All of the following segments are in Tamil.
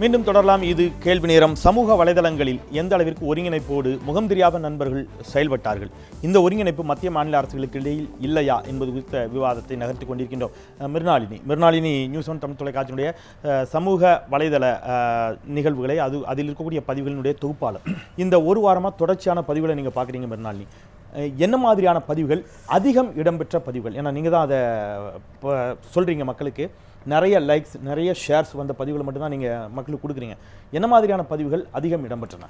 மீண்டும் தொடரலாம். இது கேள்வி நேரம். சமூக வலைதளங்களில் எந்த அளவிற்கு ஒருங்கிணைப்போடு முகம் தெரியாத நண்பர்கள் செயல்பட்டார்கள்? இந்த ஒருங்கிணைப்பு மத்திய மாநில அரசுகளுக்கு இடையில் இல்லையா என்பது குறித்த விவாதத்தை நகர்த்தி கொண்டிருக்கின்றோம். மிருணாளினி மிருணாளினி நியூஸ் ஒன் தமிழ் தொலைக்காட்சியினுடைய சமூக வலைதள நிகழ்வுகளை அது அதில் இருக்கக்கூடிய பதிவுகளினுடைய தொகுப்பாளர். இந்த ஒரு வாரமாக தொடர்ச்சியான பதிவுகளை நீங்கள் பார்க்குறீங்க மிருணாளினி என்ன மாதிரியான பதிவுகள்? அதிகம் இடம்பெற்ற பதிவுகள். ஏன்னா நீங்கள் தான் அதை சொல்கிறீங்க மக்களுக்கு. நிறைய லைக்ஸ் நிறைய ஷேர்ஸ் வந்த பதிவுகளை மட்டும்தான் நீங்கள் மக்களுக்கு கொடுக்குறீங்க. என்ன மாதிரியான பதிவுகள் அதிகம் இடம்பெற்றன?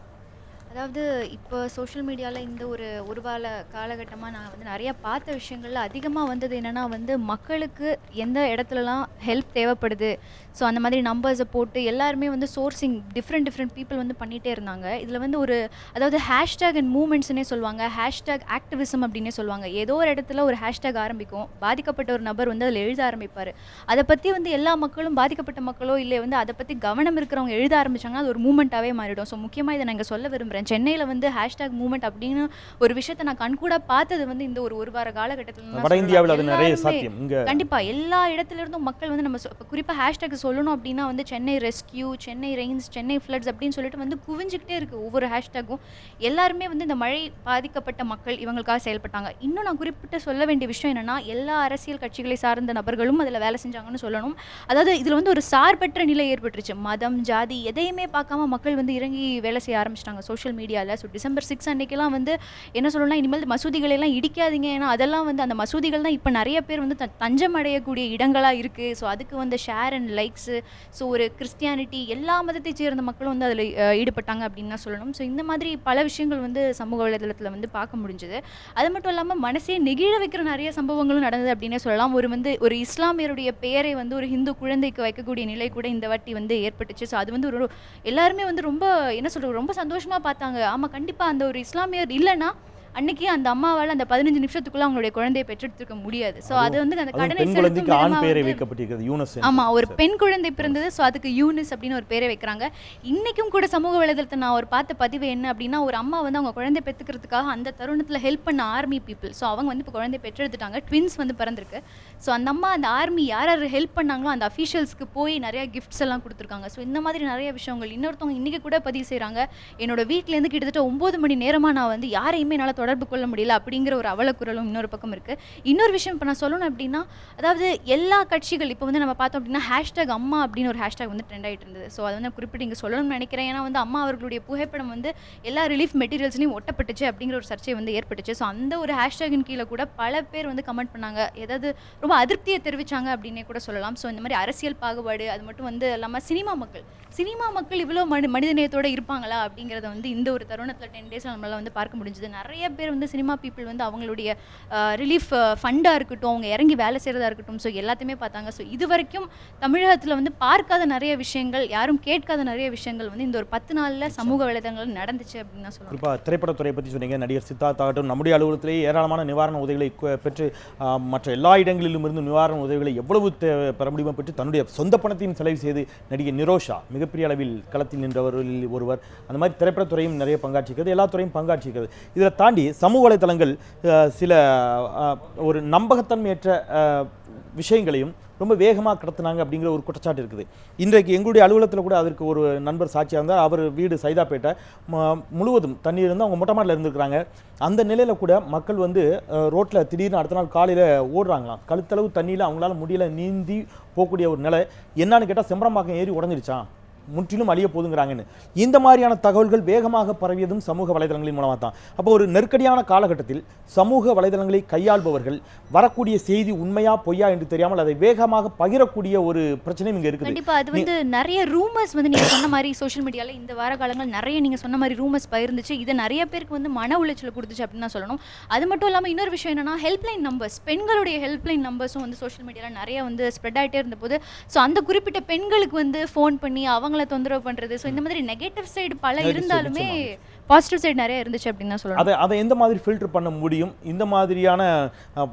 அதாவது இப்போ சோஷியல் மீடியாவில் இந்த ஒரு ஒரு வார காலகட்டமாக நான் வந்து நிறையா பார்த்த விஷயங்கள்ல அதிகமாக வந்தது என்னென்னா வந்து மக்களுக்கு எந்த இடத்துலலாம் ஹெல்ப் தேவைப்படுது. ஸோ அந்த மாதிரி நம்பர்ஸை போட்டு எல்லாருமே வந்து சோர்சிங் டிஃப்ரெண்ட் டிஃப்ரெண்ட் பீப்புள் வந்து பண்ணிகிட்டே இருந்தாங்க. இதில் வந்து ஒரு அதாவது ஹேஷ்டேக் அண்ட் மூமெண்ட்ஸ்னே சொல்லுவாங்க. ஹேஷ்டேக் ஆக்டிவிசம் அப்படின்னே சொல்லுவாங்க. ஏதோ ஒரு இடத்துல ஒரு ஹேஷ்டேக் ஆரம்பிக்கும். பாதிக்கப்பட்ட ஒரு நபர் வந்து அதில் எழுத ஆரம்பிப்பார். அதை பற்றி வந்து எல்லா மக்களும் பாதிக்கப்பட்ட மக்களோ இல்லை வந்து அதை பற்றி கவனம் இருக்கிறவங்க எழுத ஆரம்பிச்சாங்கன்னா அது ஒரு மூமெண்ட்டாகவே மாறிடும். ஸோ முக்கியமாக இதை நான் இங்கே சொல்ல விரும்புகிறேன் சென்னையில் வந்து ஹேஷ்டேக் மூமெண்ட் அப்படின்னு ஒரு விஷயத்தை நான் கண்கூட பார்த்தது வந்து இந்த ஒரு ஒரு வார காலகட்டத்தில் வட இந்தியாவில் அது நிறைய சாத்தியம். இங்கே கண்டிப்பா எல்லா இடத்துல இருந்தும் மக்கள் வந்து நம்ம சொ- இப்ப குறிப்பா ஹேஷ்டேக் சொல்லணும் அப்படின்னா வந்து Chennai rescue Chennai rains Chennai floods அப்படின்னு சொல்லிட்டு வந்து குவிஞ்சுக்கிட்டே இருக்கு ஒவ்வொரு ஹேஷ்டேக்கும் எல்லாருமே வந்து இந்த மழை பாதிக்கப்பட்ட மக்கள் இவங்களுக்காக செயல்பட்டாங்க. இன்னும் நான் குறிப்பிட்ட சொல்ல வேண்டிய விஷயம் என்னன்னா எல்லா அரசியல் கட்சிகளை சார்ந்த நபர்களும் அதில் வேலை செஞ்சாங்கன்னு சொல்லணும். அதாவது இதில் வந்து ஒரு சார்பற்ற நிலை ஏற்பட்டுருச்சு. மதம் ஜாதி எதையுமே பார்க்காம மக்கள் வந்து இறங்கி வேலை செய்ய ஆரம்பிச்சிட்டாங்க சோஷியல் மீடியாவில் ஸோ டிசம்பர் சிக்ஸ் அன்னைக்கெல்லாம் வந்து என்ன சொல்லணும்னா இனிமேல் மசூதிகளெல்லாம் இடிக்காதீங்க. ஏன்னா அதெல்லாம் வந்து அந்த மசூதிகள் தான் இப்போ நிறைய பேர் வந்து த- தஞ்சம் அடையக்கூடிய இடங்களாக இருக்குது ஸோ அதுக்கு வந்து ஷேர் அண்ட் லைக்ஸு ஸோ ஒரு கிறிஸ்டியானிட்டி எல்லா மதத்தை சேர்ந்த மக்களும் வந்து அதில் ஈடுபட்டாங்க அப்படின்னு தான் சொல்லணும். ஸோ இந்த மாதிரி பல விஷயங்கள் வந்து சமூக வலைதளத்தில் வந்து பார்க்க முடிஞ்சுது. அது மட்டும் இல்லாமல் மனசே நெகிழ வைக்கிற நிறைய சம்பவங்களும் நடந்தது அப்படின்னே சொல்லலாம். ஒரு வந்து ஒரு இஸ்லாமியருடைய பெயரை வந்து ஒரு ஹிந்து குழந்தைக்கு வைக்கக்கூடிய நிலை கூட இந்த வாட்டி வந்து ஏற்பட்டுச்சு. ஸோ அது வந்து ஒரு எல்லாருமே வந்து ரொம்ப என்ன சொல்கிறது ரொம்ப சந்தோஷமாக பார்த்தாங்க. அங்கே ஆமாம் கண்டிப்பாக அந்த ஒரு இஸ்லாமியர் இல்லைன்னா அன்னைக்கு அந்த அம்மாவால் அந்த பதினஞ்சு நிமிஷத்துக்குள்ள அவங்களுடைய குழந்தையை பெற்றெடுத்துக்க முடியாது. ஸோ அது வந்து அந்த கடனை செலுத்தும் குழந்தைக்கு ஆண் விதமா பெயரை வந்து- வைக்கப்பட்டிருக்கிறது யூனஸ் என்று. ஆமா ஒரு. பெண் குழந்தை பிறந்தது ஸோ அதுக்கு யூனிஸ் அப்படின்னு ஒரு பேரை வைக்கிறாங்க. இன்னைக்கும் கூட சமூக வலைதளத்தை நான் ஒரு பார்த்த பதிவு என்ன அப்படின்னா ஒரு அம்மா வந்து அவங்க குழந்தை பெற்றுக்கிறதுக்காக அந்த தருணத்தில் ஹெல்ப் பண்ண ஆர்மி பீப்புள் ஸோ அவங்க வந்து இப்போ குழந்தை பெற்றெடுத்துட்டாங்க ட்வின்ஸ் வந்து பிறந்திருக்கு. ஸோ அந்த அம்மா அந்த ஆர்மி யார் யார் ஹெல்ப் பண்ணாங்களோ அந்த அஃபீஷியல்ஸ்க்கு போய் நிறைய கிஃப்ட்ஸ் எல்லாம் கொடுத்துருக்காங்க. ஸோ இந்த மாதிரி நிறைய விஷயங்கள். இன்னொருத்தவங்க இன்னைக்கு கூட பதிவு செய்கிறாங்க என்னோட வீட்டிலேருந்து கிட்டத்தட்ட ஒம்பது மணி நேரமாக நான் வந்து யாரையுமே என்னால் தொடர்பு கொள்ள முடியல அப்படிங்கிற ஒரு அவலக்குரலும் இன்னொரு பக்கம் இருக்குது இன்னொரு விஷயம் இப்போ நான் சொல்லணும் அப்படின்னா அதாவது எல்லா கட்சிகள் இப்போ வந்து நம்ம பார்த்தோம் அப்படின்னா ஹேஷ்டேக் அம்மா அப்படின்னு ஒரு ஹேஷ்டேக் வந்து ட்ரெண்ட் ஆகிட்டு இருந்தது. ஸோ அதை வந்து குறிப்பிட்டு இங்கே சொல்லணும்னு நினைக்கிறேன். ஏன்னா வந்து அம்மா அவர்களுடைய புகைப்படம் வந்து எல்லா ரிலீஃப் மெட்டீரியல்ஸ்லையும் ஒட்டப்பட்டுச்சு அப்படிங்கிற ஒரு சர்ச்சை வந்து ஏற்பட்டுச்சு. ஸோ அந்த ஒரு ஹேஷ்டேகின் கீழே கூட பல பேர் வந்து கமெண்ட் பண்ணாங்க. ஏதாவது ரொம்ப அதிருப்தியை தெரிவிச்சாங்க அப்படின்னே கூட சொல்லலாம். ஸோ இந்த மாதிரி அரசியல் பாகுபாடு அது மட்டும் வந்து இல்லாமல் சினிமா மக்கள் சினிமா மக்கள் இவ்வளோ மனி மனிதநேயத்தோட இருப்பாங்களா அப்படிங்கிறத வந்து இந்த ஒரு தருணத்தில் டென் டேஸில் நம்மளால் வந்து பார்க்க முடிஞ்சது. நிறைய பேர் வந்து சினிமா பீப்புள் வந்து அவங்களுடைய ரிலீஃப் ஃபண்டாக இருக்கட்டும் அவங்க இறங்கி வேலை செய்கிறதா இருக்கட்டும் ஸோ எல்லாத்தையுமே பார்த்தாங்க. ஸோ இது வரைக்கும் தமிழகத்தில் வந்து பார்க்காத நிறைய விஷயங்கள் யாரும் கேட்காத நிறைய விஷயங்கள் வந்து இந்த ஒரு பத்து நாளில் சமூக வலைதளங்கள் நடந்துச்சு அப்படின்னு தான் சொல்லலாம். குறிப்பாக திரைப்படத்துறையை பற்றி சொன்னீங்க நடிகர் சித்தார்த் ஆகட்டும் நம்முடைய அலுவலகத்திலேயே ஏராளமான நிவாரண உதவிகளை பெற்று மற்ற எல்லா இடங்களிலும் இருந்து நிவாரண உதவிகளை எவ்வளவு பெற முடியுமோ பெற்று தன்னுடைய சொந்த பணத்தையும் செலவு செய்து நடிகை நிரோஷா மிகப்பெரிய அளவில் களத்தில் நின்றவர்களில் ஒருவர். அந்த மாதிரி திரைப்படத்துறையும் நிறைய பங்காற்றிக்கிறது எல்லா துறையும் பங்காற்றிக்கிறது இதில் தாண்டி சமூக வலைத்தளங்கள் சில ஒரு நம்பகத்தன்மையற்ற விஷயங்களையும் ரொம்ப வேகமாக கடத்தினாங்க அப்படிங்கிற ஒரு குற்றச்சாட்டு இருக்குது. இன்றைக்கு எங்களுடைய அலுவலகத்தில் கூட அதற்கு ஒரு நண்பர் சாட்சியாக இருந்தார். அவர் வீடு சைதாப்பேட்டை. ம- முழுவதும் தண்ணீர் இருந்து அவங்க மொட்டை மாட்டில் இருந்திருக்கிறாங்க. அந்த நிலையில் கூட மக்கள் வந்து ரோட்டில் திடீர்னு அடுத்த நாள் காலையில் ஓடுறாங்களாம். கழுத்தளவு தண்ணியில் அவங்களால முடியல நீந்தி போகக்கூடிய ஒரு நிலை. என்னன்னு கேட்டால் செம்பரம்பாக்கம் ஏறி உடஞ்சிருச்சான் முற்றிலும் அழிய போதுங்கிறாங்கன்னு இந்த மாதிரியான தகவல்கள் வேகமாக பரவியதும் சமூக வலைதளங்களின் மூலமாக தான் அப்போ ஒரு நெருக்கடியான காலகட்டத்தில் சமூக வலைதளங்களை கையாள்பவர்கள் வரக்கூடிய செய்தி உண்மையா பொய்யா என்று தெரியாமல் அதை வேகமாக பகிரக்கூடிய ஒரு பிரச்சனையும் இங்கே இருக்குது. கண்டிப்பா அது வந்து நிறைய ரூமர்ஸ் வந்து நீங்க சொன்ன மாதிரி சோஷியல் மீடியால இந்த வார காலங்கள் நிறைய நீங்க சொன்ன மாதிரி ரூமர்ஸ் பகிர்ந்துச்சு. இது நிறைய பேருக்கு வந்து மன உளைச்சல் கொடுத்துச்சு அப்படின்னு தான் சொல்லணும். அது மட்டும் இல்லாம இன்னொரு விஷயம் என்னன்னா ஹெல்ப்லைன் நம்பர்ஸ் பெண்களுடைய ஹெல்ப்லைன் நம்பர்ஸும் வந்து சோஷியல் மீடியால நிறைய வந்து ஸ்ப்ரெட் ஆயிட்டே இருந்தபோது ஸோ அந்த குறிப்பிட்ட பெண்களுக்கு வந்து ஃபோன் பண்ணி அவங்கள தொந்தரவு பண்றது. ஸோ இந்த மாதிரி நெகட்டிவ் சைடு பல இருந்தாலுமே பாசிட்டிவ் சைடு நிறைய இருந்துச்சு அப்படின்னு தான் சொல்லணும். அதை அதை எந்த மாதிரி ஃபில்டர் பண்ண முடியும்? இந்த மாதிரியான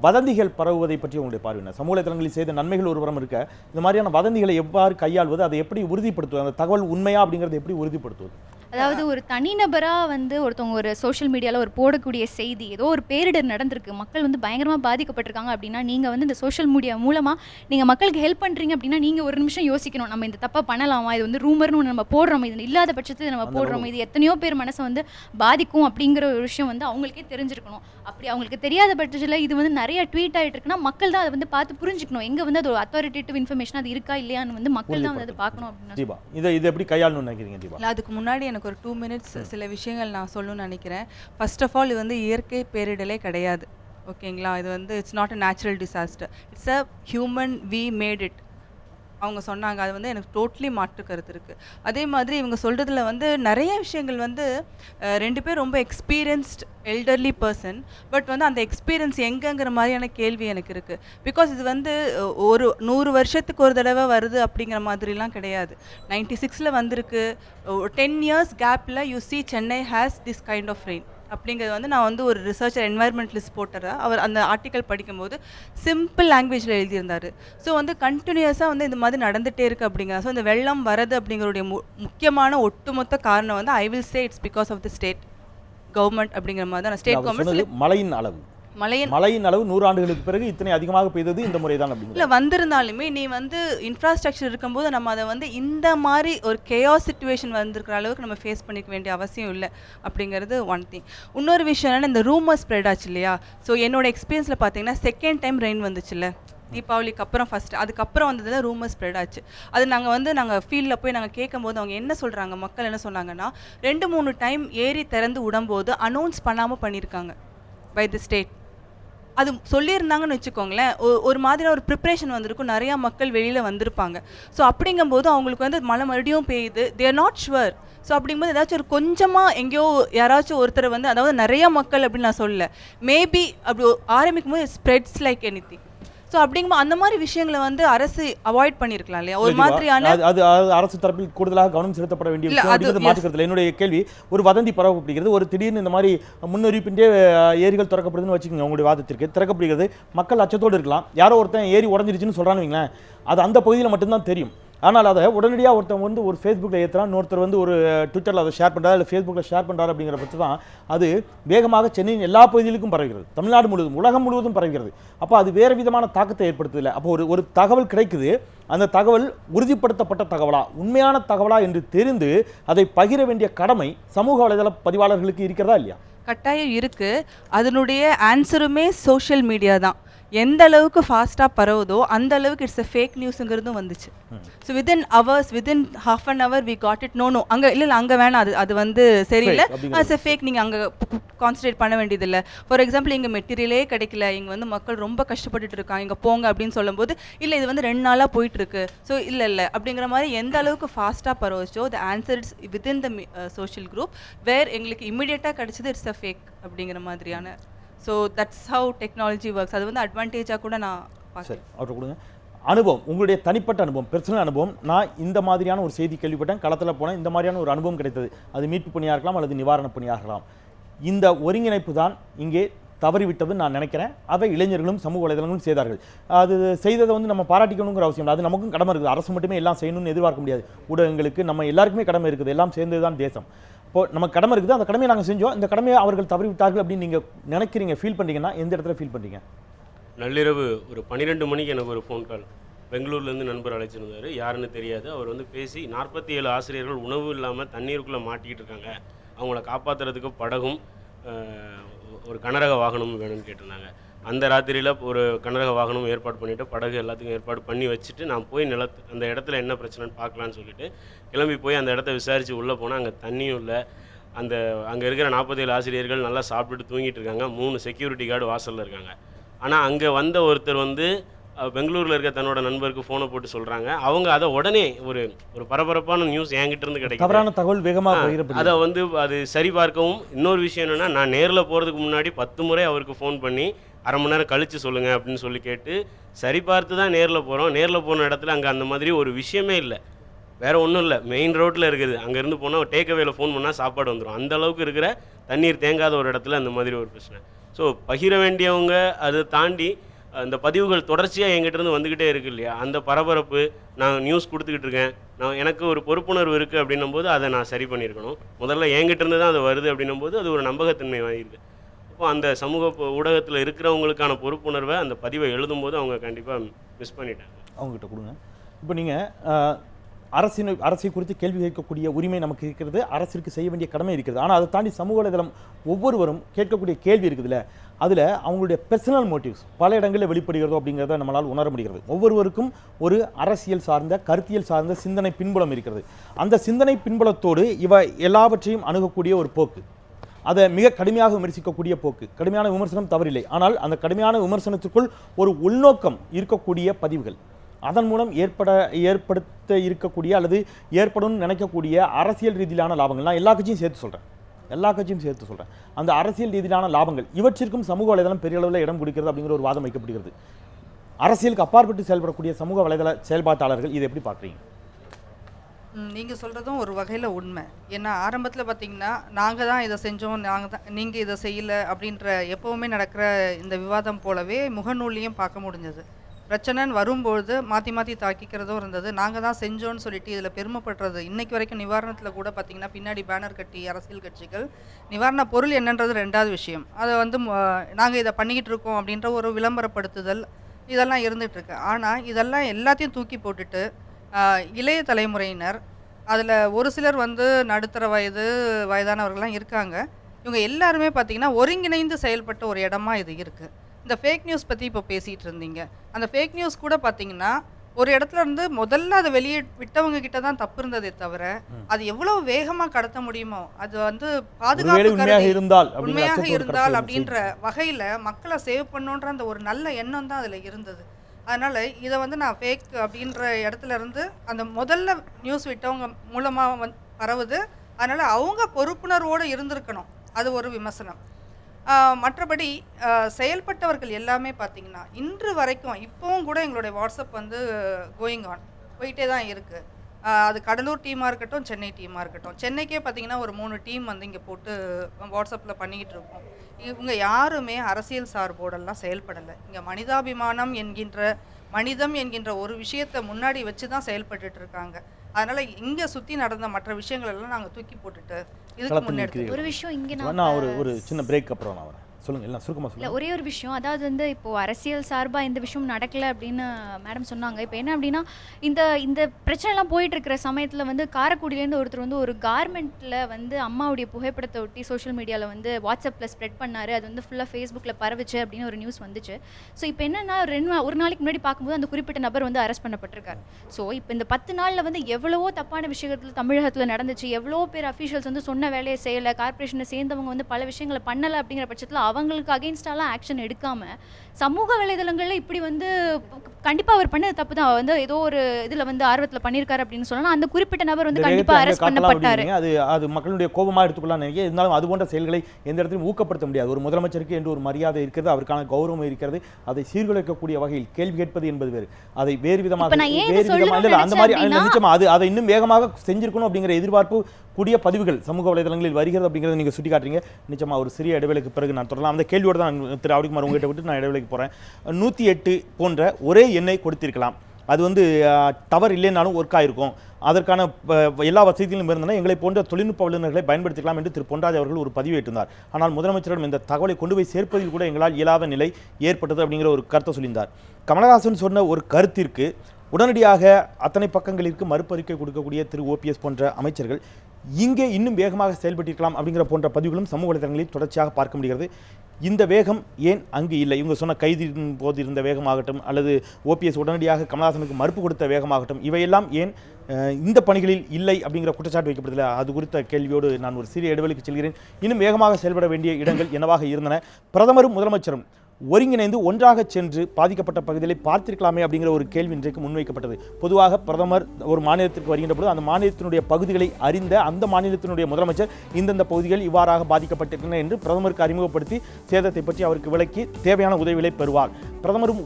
வதந்திகள் பரவுவதை பற்றி உங்களுடைய பார்வை சமூக வலைத்தளங்களில் செய்த நன்மைகள் ஒரு புறம் இருக்க இந்த மாதிரியான வதந்திகளை எவ்வாறு கையாள்வது அதை எப்படி உறுதிப்படுத்துவது அந்த தகவல் உண்மையா அப்படிங்கிறத எப்படி உறுதிப்படுத்துவது? அதாவது ஒரு தனிநபரா வந்து ஒருத்தவங்க ஒரு சோஷியல் மீடியால ஒரு போடக்கூடிய செய்தி ஏதோ ஒரு பேரிடர் நடந்திருக்கு. மக்கள் வந்து பயங்கரமா பாதிக்கப்பட்டிருக்காங்க அப்படின்னா நீங்க வந்து இந்த சோஷியல் மீடியா மூலமா நீங்க மக்களுக்கு ஹெல்ப் பண்றீங்க அப்படின்னா நீங்க ஒரு நிமிஷம் யோசிக்கணும். நம்ம இந்த தப்பா பண்ணலாமா? இது வந்து ரூமர்னு ஒன்று நம்ம போடுறோம். இது இல்லாத பட்சத்தில் நம்ம போடுறோம். இது எத்தனையோ பேர் மனசை வந்து பாதிக்கும் அப்படிங்கிற ஒரு விஷயம் வந்து அவங்களுக்கே தெரிஞ்சிருக்கணும். அப்படி அவங்களுக்கு தெரியாத பட்சத்தில் இது வந்து நிறைய ட்வீட் ஆயிட்டு இருக்குன்னா மக்கள் தான் அதை வந்து பார்த்து புரிஞ்சுக்கணும். எங்க வந்து அது ஒரு அத்தாரிட்டேட்டிவ் இன்ஃபர்மேஷன் அது இருக்கா இல்லையான்னு வந்து மக்கள் தான் வந்து அதை பார்க்கணும் அப்படின்னு தீபா இதை இதை எப்படி கையாளணும்னு நினைக்கிறீங்க அதுக்கு முன்னாடி எனக்கு ஒரு டூ மினிட்ஸ் சில விஷயங்கள் நான் சொல்லணும்னு நினைக்கிறேன். ஃபர்ஸ்ட் ஆஃப் ஆல் இது வந்து இயற்கை பேரிடலே கிடையாது. ஓகேங்களா இது வந்து it's not a natural disaster it's a human we made it அவங்க சொன்னாங்க. அது வந்து எனக்கு டோட்லி மாற்று கருத்து இருக்குது அதே மாதிரி இவங்க சொல்கிறதுல வந்து நிறைய விஷயங்கள் வந்து ரெண்டு பேர் ரொம்ப எக்ஸ்பீரியன்ஸ்ட் எல்டர்லி பர்சன் பட் வந்து அந்த எக்ஸ்பீரியன்ஸ் எங்கங்கிற மாதிரியான கேள்வி எனக்கு இருக்குது பிகாஸ் இது வந்து ஒரு நூறு வருஷத்துக்கு ஒரு தடவை வருது அப்படிங்கிற மாதிரிலாம் கிடையாது. நைன்டி சிக்ஸில் வந்திருக்கு. டென் இயர்ஸ் கேப்பில் you see Chennai has this kind of rain அப்படிங்கிறது வந்து நான் வந்து ஒரு ரிசர்ச்சர் என்வாயர்மெண்டலிஸ்ட் போட்டுறேன். அவர் அந்த ஆர்டிக்கல் படிக்கும்போது சிம்பிள் லாங்குவேஜில் எழுதியிருந்தார். ஸோ வந்து கண்டினியூஸாக வந்து இந்த மாதிரி நடந்துகிட்டே இருக்குது அப்படிங்கிற ஸோ இந்த வெள்ளம் வரது அப்படிங்கிறடைய மு முக்கியமான ஒட்டுமொத்த காரணம் வந்து I will say it's because of the state government அப்படிங்கிற மாதிரி தான் ஸ்டேட் கவர்மெண்ட் மழையின் அளவு. மலையின் மழையின் அளவு நூறு ஆண்டுகளுக்கு பிறகு இத்தனை அதிகமாக பெய்தது இந்த முறை தான் இல்லை அப்படிங்கிறது வந்திருந்தாலுமே நீ வந்து இன்ஃப்ராஸ்ட்ரக்சர் இருக்கும்போது நம்ம அதை வந்து இந்த மாதிரி ஒரு கேஆஸ் சுச்சுவேஷன் வந்திருக்கிற அளவுக்கு நம்ம ஃபேஸ் பண்ணிக்க வேண்டிய அவசியம் இல்லை அப்படிங்கிறது ஒன் திங் இன்னொரு விஷயம் என்னன்னா இந்த ரூமர் ஸ்ப்ரெட் ஆச்சு இல்லையா? ஸோ என்னோட எக்ஸ்பீரியன்ஸில் பார்த்தீங்கன்னா செகண்ட் டைம் ரெயின் வந்துச்சுல்ல. தீபாவளிக்கு அப்புறம் ஃபர்ஸ்ட் அதுக்கப்புறம் வந்தது தான் ரூமர் ஸ்ப்ரெட் ஆச்சு. அது நாங்கள் வந்து நாங்கள் ஃபீல்டில் போய் நாங்கள் கேட்கும்போது அவங்க என்ன சொல்கிறாங்க மக்கள் என்ன சொன்னாங்கன்னா ரெண்டு மூணு டைம் ஏரி திறந்து விடும்போது அனௌன்ஸ் பண்ணாமல் பண்ணியிருக்காங்க பை தி ஸ்டேட் அது சொல்லியிருந்தாங்கன்னு வச்சுக்கோங்களேன். ஒரு மாதிரியான ஒரு ப்ரிப்ரேஷன் வந்திருக்கும். நிறையா மக்கள் வெளியில் வந்திருப்பாங்க. ஸோ அப்படிங்கும்போது அவங்களுக்கு வந்து மழை மறுபடியும் பெய்யுது. தேர் நாட் ஷுவர் ஸோ அப்படிங்கும்போது ஏதாச்சும் ஒரு கொஞ்சமாக எங்கேயோ யாராச்சும் ஒருத்தர் வந்து அதாவது நிறைய மக்கள் அப்படின்னு நான் சொல்லலை. மேபி அப்படி ஆரம்பிக்கும் போது spreads like anything so அப்படிங்கும்போது அந்த மாதிரி விஷயங்களை வந்து அரசு அவாய்ட் பண்ணியிருக்கலாம் இல்லையா? ஒரு மாதிரியான அது- அரசு தரப்பில் கூடுதலாக கவனம் செலுத்தப்பட வேண்டிய விஷயம். மாற்றுக்கிறதுல என்னுடைய கேள்வி ஒரு வதந்தி பரவப்படுகிறது ஒரு திடீர்னு இந்த மாதிரி முன்னறிவிப்பின்றே ஏரிகள் திறக்கப்படுதுன்னு வச்சுக்கோங்க உங்களுடைய வாதத்திற்கு. திறக்கப்படுகிறது. மக்கள் அச்சத்தோடு இருக்கலாம். யாரோ ஒருத்தன் ஏரி உடஞ்சிருச்சுன்னு சொல்றான்னு வைங்களேன். அது அந்த பகுதியில் மட்டும்தான் தெரியும். ஆனால் அதை உடனடியாக ஒருத்தன் வந்து ஒரு ஃபேஸ்புக்கில் ஏற்றுறான் இன்னொருத்தர் வந்து ஒரு ட்விட்டரில் அதை ஷேர் பண்ணுறாரு இல்லை ஃபேஸ்புக்கில் ஷேர் பண்ணுறாரு அப்படிங்கிற பட்சம் தான் அது வேகமாக சென்னையின் எல்லா பகுதிகளுக்கும் பரவுகிறது. தமிழ்நாடு முழுவதும் உலகம் முழுவதும் பரவுகிறது. அப்போ அது வேறு விதமான தாக்கத்தை ஏற்படுத்ததில்லை அப்போ ஒரு ஒரு தகவல் கிடைக்குது. அந்த தகவல் உறுதிப்படுத்தப்பட்ட தகவலா உண்மையான தகவலா என்று தெரிந்து அதை பகிர வேண்டிய கடமை சமூக வலைதள பதிவாளர்களுக்கு இருக்கிறதா இல்லையா? கட்டாயம் இருக்குது அதனுடைய ஆன்சருமே சோஷியல் மீடியா தான். எந்த அளவுக்கு ஃபாஸ்ட்டாக பரவுதோ அந்த அளவுக்கு இட்ஸ் அ ஃபேக் நியூஸுங்கிறதும் வந்துச்சு. So within hours within half an hour we got it no no அங்கே இல்லை இல்லை அங்கே வேணாம். அது அது வந்து சரியில்லை. அஸ் எ ஃபேக் நீங்கள் அங்கே கான்சன்ட்ரேட் பண்ண வேண்டியதில்லை. ஃபார் எக்ஸாம்பிள் இங்கே மெட்டீரியலே கிடைக்கல. இங்கே வந்து மக்கள் ரொம்ப கஷ்டப்பட்டுட்டு இருக்காங்க. இங்கே போங்க அப்படின்னு சொல்லும்போது இல்லை இது வந்து ரெண்டு நாளாக போயிட்டு இருக்கு ஸோ இல்லை இல்லை. அப்படிங்கிற மாதிரி எந்த அளவுக்கு ஃபாஸ்ட்டாக பரவச்சோ the answer it's within the social group where எங்களுக்கு இமிடியேட்டாக கிடைச்சது இட்ஸ் அ ஃபேக் அப்படிங்கிற மாதிரியான so that's how technology works அது வந்து அட்வான்டேஜாக கூட நான் சரி அவர்கிட்ட கொடுங்க. அனுபவம் உங்களுடைய தனிப்பட்ட அனுபவம் பிரச்சனை அனுபவம். நான் இந்த மாதிரியான ஒரு செய்தி கேள்விப்பட்டேன். களத்தில் போனேன். இந்த மாதிரியான ஒரு அனுபவம் கிடைத்தது. அது மீட்பு பணியாக இருக்கலாம் அல்லது நிவாரண பணியாக இருக்கலாம். இந்த ஒருங்கிணைப்பு தான் இங்கே தவறிவிட்டதுன்னு நான் நினைக்கிறேன். அதை இளைஞர்களும் சமூக வலைதளங்களும் செய்தார்கள். அது செய்ததை வந்து நம்ம பாராட்டிக்கணுங்கிற அவசியம் இல்லை. அது நமக்கும் கடமை இருக்குது. அரசு மட்டுமே எல்லாம் செய்யணும்னு எதிர்பார்க்க முடியாது. ஊடகங்களுக்கு நம்ம எல்லாருக்குமே கடமை இருக்குது. எல்லாம் சேர்ந்தது தான் தேசம். இப்போ நம்ம கடமை இருக்குது அந்த கடமையை நாங்கள் செஞ்சோம். இந்த கடமையை அவர்கள் தவறிவிட்டார்கள் அப்படின்னு நீங்கள் நினைக்கிறீங்க ஃபீல் பண்ணுறீங்கன்னா எந்த இடத்துல ஃபீல் பண்ணுறீங்க நள்ளிரவு ஒரு பன்னிரெண்டு மணிக்கு எனக்கு ஒரு ஃபோன் கால் பெங்களூர்லேருந்து நண்பர் அழைச்சிருந்தார். யாருன்னு தெரியாது. அவர் வந்து பேசி நாற்பத்தி ஏழு ஆசிரியர்கள் உணவு இல்லாமல் தண்ணீருக்குள்ளே மாட்டிக்கிட்டு இருக்காங்க. அவங்கள காப்பாற்றுறதுக்கு படகும் ஒரு கனரக வாகனமும் வேணும்னு கேட்டிருந்தாங்க. அந்த ராத்திரியில் ஒரு கனரக வாகனம் ஏற்பாடு பண்ணிவிட்டு படகு எல்லாத்துக்கும் ஏற்பாடு பண்ணி வச்சுட்டு நான் போய் நிலத்து அந்த இடத்துல என்ன பிரச்சனைன்னு பார்க்கலான்னு சொல்லிட்டு கிளம்பி போய் அந்த இடத்த விசாரித்து உள்ளே போனால் அங்கே தண்ணியும் இல்லை. அந்த அங்கே இருக்கிற நாற்பத்தேழு ஆசிரியர்கள் நல்லா சாப்பிட்டுட்டு தூங்கிட்டு இருக்காங்க. மூணு செக்யூரிட்டி கார்டு வாசலில் இருக்காங்க. ஆனால் அங்கே வந்த ஒருத்தர் வந்து பெங்களூர்ல இருக்க தன்னோட நண்பருக்கு ஃபோனை போட்டு சொல்கிறாங்க அவங்க அதை உடனே ஒரு ஒரு பரபரப்பான நியூஸ் என்கிட்ட இருந்து கிடைக்கும் தவறான தகவல் வேகமாக அதை வந்து அது சரி பார்க்கவும். இன்னொரு விஷயம் என்னன்னா நான் நேரில் போகிறதுக்கு முன்னாடி பத்து முறை அவருக்கு ஃபோன் பண்ணி அரை மணி நேரம் கழித்து சொல்லுங்கள் அப்படின்னு சொல்லி கேட்டு சரி பார்த்து தான் நேரில் போகிறோம் நேரில் போன இடத்துல அங்கே அந்த மாதிரி ஒரு விஷயமே இல்லை. வேறு ஒன்றும் இல்லை. மெயின் ரோட்டில் இருக்குது. அங்கேருந்து போனால் டேக் அவேல ஃபோன் பண்ணால் சாப்பாடு வந்துடும் அந்த அளவுக்கு இருக்கிற தண்ணீர் தேங்காத ஒரு இடத்துல அந்த மாதிரி ஒரு பிரச்சனை. ஸோ பகிர வேண்டியவங்க அதை தாண்டி அந்த பதிவுகள் தொடர்ச்சியாக எங்கிட்டருந்து வந்துக்கிட்டே இருக்கு இல்லையா? அந்த பரபரப்பு நான் நியூஸ் கொடுத்துக்கிட்டு இருக்கேன். நான் எனக்கு ஒரு பொறுப்புணர்வு இருக்குது அப்படின்னும் போது அதை நான் சரி பண்ணியிருக்கணும். முதல்ல என்கிட்டருந்து தான் அது வருது அப்படின்னும் போது அது ஒரு நம்பகத்தன்மை வாங்கியிருக்கு அப்போ அந்த சமூக ஊடகத்தில் இருக்கிறவங்களுக்கான பொறுப்புணர்வை அந்த பதிவை எழுதும்போது அவங்க கண்டிப்பாக மிஸ் பண்ணிட்டாங்க. அவங்ககிட்ட கொடுங்க. இப்போ நீங்கள் அரசின் அரசை குறித்து கேள்வி கேட்கக்கூடிய உரிமை நமக்கு இருக்கிறது அரசிற்கு செய்ய வேண்டிய கடமை இருக்கிறது. ஆனால் அதை தாண்டி சமூக வலைதளம் ஒவ்வொருவரும் கேட்கக்கூடிய கேள்வி இருக்குதுல்ல அதில் அவங்களுடைய பர்சனல் மோட்டிவ்ஸ் பல இடங்களில் வெளிப்படுகிறதோ அப்படிங்கிறத நம்மளால் உணர முடிகிறது. ஒவ்வொருவருக்கும் ஒரு அரசியல் சார்ந்த கருத்தியல் சார்ந்த சிந்தனை பின்புலம் இருக்கிறது. அந்த சிந்தனை பின்புலத்தோடு இவ எல்லாவற்றையும் அணுகக்கூடிய ஒரு போக்கு. அதை மிக கடுமையாக விமர்சிக்கக்கூடிய போக்கு. கடுமையான விமர்சனம் தவறில்லை. ஆனால் அந்த கடுமையான விமர்சனத்திற்குள் ஒரு உள்நோக்கம் இருக்கக்கூடிய பதிவுகள். அதன் மூலம் ஏற்பட ஏற்படுத்த இருக்கக்கூடிய அல்லது ஏற்படும் நினைக்கக்கூடிய அரசியல் ரீதியிலான லாபங்கள். நான் எல்லா கட்சியும் சேர்த்து சொல்கிறேன் எல்லா கட்சியும் சேர்த்து சொல்கிறேன் அந்த அரசியல் ரீதியிலான லாபங்கள். இவற்றிற்கும் சமூக வலைதளம் பெரிய அளவில் இடம் கொடுக்கிறது அப்படிங்கிற ஒரு வாதம் வைக்கப்படுகிறது. அரசியலுக்கு அப்பாற்பட்டு செயல்படக்கூடிய சமூக வலைதள செயல்பாட்டாளர்கள் இதை எப்படி பார்க்குறீங்க? நீங்கள் சொல்கிறதும் ஒரு வகையில் உண்மை. ஏன்னா ஆரம்பத்தில் பார்த்தீங்கன்னா நாங்கள் தான் இதை செஞ்சோம் நாங்கள் தான் நீங்கள் இதை செய்யலை அப்படின்ற எப்போவுமே நடக்கிற இந்த விவாதம் போலவே முகநூல்லையும் பார்க்க முடிஞ்சது. பிரச்சனைன்னு வரும்பொழுது மாற்றி மாற்றி தாக்கிக்கிறதும் இருந்தது. நாங்கள் தான் செஞ்சோன்னு சொல்லிட்டு இதில் பெருமைப்படுறது. இன்னைக்கு வரைக்கும் நிவாரணத்தில் கூட பார்த்திங்கன்னா பின்னாடி பேனர் கட்டி அரசியல் கட்சிகள் நிவாரண பொருள் என்னன்றது ரெண்டாவது விஷயம். அதை வந்து நாங்கள் இதை பண்ணிக்கிட்டு இருக்கோம் அப்படின்ற ஒரு விளம்பரப்படுத்துதல் இதெல்லாம் இருந்துட்டு இருக்கு. ஆனால் இதெல்லாம் எல்லாத்தையும் தூக்கி போட்டுட்டு இளைய தலைமுறையினர் அதில் ஒரு சிலர் வந்து நடுத்தர வயது வயதானவர்கள்லாம் இருக்காங்க. இவங்க எல்லாருமே பார்த்தீங்கன்னா ஒருங்கிணைந்து செயல்பட்ட ஒரு இடமா இது இருக்குது இந்த ஃபேக் நியூஸ் பற்றி இப்போ பேசிகிட்டு இருந்தீங்க. அந்த ஃபேக் நியூஸ் கூட பார்த்தீங்கன்னா ஒரு இடத்துல இருந்து முதல்ல அதை வெளியே விட்டவங்க கிட்ட தான் தப்பு இருந்ததே தவிர அது எவ்வளவு வேகமாக கடத்த முடியுமோ அது வந்து ஒருவேளை பாதுகாப்பு உண்மையாக கருதி- இருந்தால் அப்படிங்கிற உண்மையாக அச்சத்தோடு இருந்தால் கடத்த அப்படின்ற வகையில் மக்களை சேவ் பண்ணுன்ற அந்த ஒரு நல்ல எண்ணம் தான் அதில் இருந்தது. அதனால் இதை வந்து நான் ஃபேக் அப்படின்ற இடத்துல இருந்து அந்த முதல்ல நியூஸ் விட்டவங்க மூலமாக வந் பரவுது. அதனால் அவங்க பொறுப்புணர்வோடு இருந்திருக்கணும். அது ஒரு விமர்சனம். மற்றபடி செயல்பட்டவர்கள் எல்லாமே பார்த்தீங்கன்னா இன்று வரைக்கும் இப்போவும் கூட எங்களுடைய வாட்ஸ்அப் வந்து கோயிங் ஆன் போயிட்டே தான் இருக்குது அது கடலூர் டீமாக இருக்கட்டும் சென்னை டீமாக இருக்கட்டும். சென்னைக்கே பார்த்தீங்கன்னா ஒரு மூணு டீம் வந்து இங்கே போட்டு வாட்ஸ்அப்பில் பண்ணிக்கிட்டு இருக்கோம். இவங்க யாருமே அரசியல் சார்போடெல்லாம் செயல்படலை. இங்கே மனிதாபிமானம் என்கின்ற மனிதம் என்கின்ற ஒரு விஷயத்தை முன்னாடி வச்சு தான் செயல்பட்டுட்டு இருக்காங்க. அதனால இங்கே சுற்றி நடந்த மற்ற விஷயங்கள் எல்லாம் நாங்கள் தூக்கி போட்டுட்டு இதுக்கு நிற்கிறீர்கள். ஒரு விஷயம் இங்கே நான் ஒரு ஒரு சின்ன பிரேக் அப்புறம் நான் வரேன். சொல்லுங்க எல்லாம் சுருக்கமாக இல்லை சொல்லுங்க ஒரே ஒரு விஷயம். அதாவது வந்து இப்போ அரசியல் சார்பாக இந்த விஷயம் நடக்கல அப்படின்னு மேடம் சொன்னாங்க. இப்போ என்ன அப்படின்னா இந்த இந்த பிரச்சனைலாம் போயிட்டு இருக்கிற சமயத்தில் வந்து காரைக்குடியிலேருந்து ஒருத்தர் வந்து ஒரு கார்மெண்ட்டில் வந்து அம்மாவுடைய புகைப்படத்தை ஒட்டி சோஷியல் மீடியாவில் வந்து வாட்ஸ்அப்பில் ஸ்ப்ரெட் பண்ணாரு. அது வந்து ஃபுல்லாக ஃபேஸ்புக்கில் பரவுச்சு அப்படின்னு ஒரு நியூஸ் வந்துச்சு. ஸோ இப்போ என்னன்னா ரெண்டு ஒரு நாளைக்கு முன்னாடி பார்க்கும்போது அந்த குறிப்பிட்ட நபர் வந்து அரெஸ்ட் பண்ணப்பட்டிருக்காரு. ஸோ இப்போ இந்த பத்து நாளில் வந்து எவ்வளவோ தப்பான விஷயத்தில் தமிழகத்தில் நடந்துச்சு. எவ்வளோ பேர் அஃபீஷியல்ஸ் வந்து சொன்ன வேலையை செய்யலை. கார்ப்பரேஷனை சேர்ந்தவங்க வந்து பல விஷயங்களை பண்ணலை அப்படிங்கிற பட்சத்தில் அவங்களுக்கு அகெயின்ஸ்டாலாம் ஆக்ஷன் எடுக்காம சமூக வலைதளங்களில் இப்படி வந்து கண்டிப்பாக அவர் பண்ணது தப்பு தான். வந்து ஏதோ ஒரு இதில் வந்து ஆர்வத்தில் பண்ணியிருக்காரு அப்படின்னு சொல்லலாம். அந்த குறிப்பிட்ட நபர் வந்து கண்டிப்பாக அரெஸ்ட் பண்ணப்பட்டாரு. அது அது மக்களுடைய கோபமாக எடுத்துக்கொள்ளலாம் நினைக்கிறேன் இருந்தாலும் அது போன்ற செயல்களை எந்த இடத்திலும் ஊக்கப்படுத்த முடியாது. ஒரு முதலமைச்சருக்கு என்று ஒரு மரியாதை இருக்கிறது அவருக்கான கௌரவம் இருக்கிறது அதை சீர்குலைக்கக்கூடிய வகையில் கேள்வி கேட்பது என்பது வேறு. அதை வேறு விதமாக வேறு விதமாக அந்த மாதிரி நிச்சயமா அது அதை இன்னும் வேகமாக செஞ்சிருக்கணும் அப்படிங்கிற எதிர்பார்ப்பு கூடிய பதிவுகள் சமூக வலைதளங்களில் வருகிறது அப்படிங்கிறத நீங்க சுட்டி காட்டுறீங்க நிச்சயமா ஒரு சிறிய இடைவேளைக்கு பிறகு நான் தொடரலாம் அந்த கேள்வியோட தான் நான் திரு ஆவடிக்குமார் உங்ககிட்ட விட்டு நான் இடைவெளிக்கு போகிறேன் நூற்றி எட்டு போன்ற ஒரே எண்ணை கொடுத்திருக்கலாம். அது வந்து டவர் தவறு இல்லைனாலும் ஒர்க் ஆயிருக்கும். அதற்கான எல்லா வசதிகளும் இருந்தன. எங்களை போன்ற தொழில்நுட்ப வல்லுநர்களை பயன்படுத்திக்கலாம் என்று திரு பொன்ராஜ் அவர்கள் ஒரு பதிவேற்றிருந்தார். ஆனால் முதலமைச்சரிடம் இந்த தகவலை கொண்டு போய் சேர்ப்பதில் கூட எங்களால் இயலாத நிலை ஏற்பட்டது அப்படிங்கிற ஒரு கருத்தை சொல்லியிருந்தார். கமலஹாசன் சொன்ன ஒரு கருத்திற்கு உடனடியாக அத்தனை பக்கங்களிற்கு மறுப்பறிக்கை கொடுக்கக்கூடிய திரு ஓபிஎஸ் போன்ற அமைச்சர்கள் இங்கே இன்னும் வேகமாக செயல்பட்டிருக்கலாம் அப்படிங்கிற போன்ற பதிவுகளும் சமூக வலைதளங்களில் தொடர்ச்சியாக பார்க்க முடிகிறது. இந்த வேகம் ஏன் அங்கு இல்லை? இவங்க சொன்ன கைதின் போது இருந்த வேகமாகட்டும் அல்லது ஓபிஎஸ் உடனடியாக கமல்ஹாசனுக்கு மறுப்பு கொடுத்த வேகமாகட்டும் இவையெல்லாம் ஏன் இந்த பணிகளில் இல்லை அப்படிங்கிற குற்றச்சாட்டு வைக்கப்படுதில்லை அது குறித்த கேள்வியோடு நான் ஒரு சிறிய இடைவெளிக்கு செல்கிறேன். இன்னும் வேகமாக செயல்பட வேண்டிய இடங்கள் என்னவாக இருந்தன? பிரதமரும் முதலமைச்சரும் ஒருங்கிணைந்து ஒன்றாக சென்று பாதிக்கப்பட்ட பகுதிகளை பார்த்திருக்கலாமே அப்படிங்கிற ஒரு கேள்வி இன்றைக்கு முன்வைக்கப்பட்டது. பொதுவாக பிரதமர் ஒரு மாநிலத்திற்கு வருகின்ற பொழுது அந்த மாநிலத்தினுடைய பகுதிகளை அறிந்த அந்த மாநிலத்தினுடைய முதலமைச்சர் இந்தந்த பகுதிகள் இவ்வாறாக பாதிக்கப்பட்டிருக்கின்றன என்று பிரதமருக்கு அறிமுகப்படுத்தி சேதத்தை பற்றி அவருக்கு விளக்கி தேவையான உதவிகளை பெறுவார். பிரதமரும்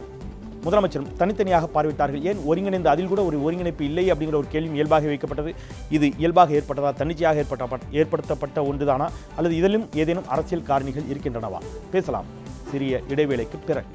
முதலமைச்சரும் தனித்தனியாக பார்வையிட்டார்கள். ஏன் ஒருங்கிணைந்து அதில் கூட ஒரு ஒருங்கிணைப்பு இல்லை அப்படிங்கிற ஒரு கேள்வி இயல்பாக வைக்கப்பட்டது. இது இயல்பாக ஏற்பட்டதா? தன்னிச்சையாக ஏற்பட்ட ஏற்படுத்தப்பட்ட ஒன்றுதானா? அல்லது இதிலும் ஏதேனும் அரசியல் காரணிகள் இருக்கின்றனவா? பேசலாம். சிறிய இடைவேளைக்கு பிறகு.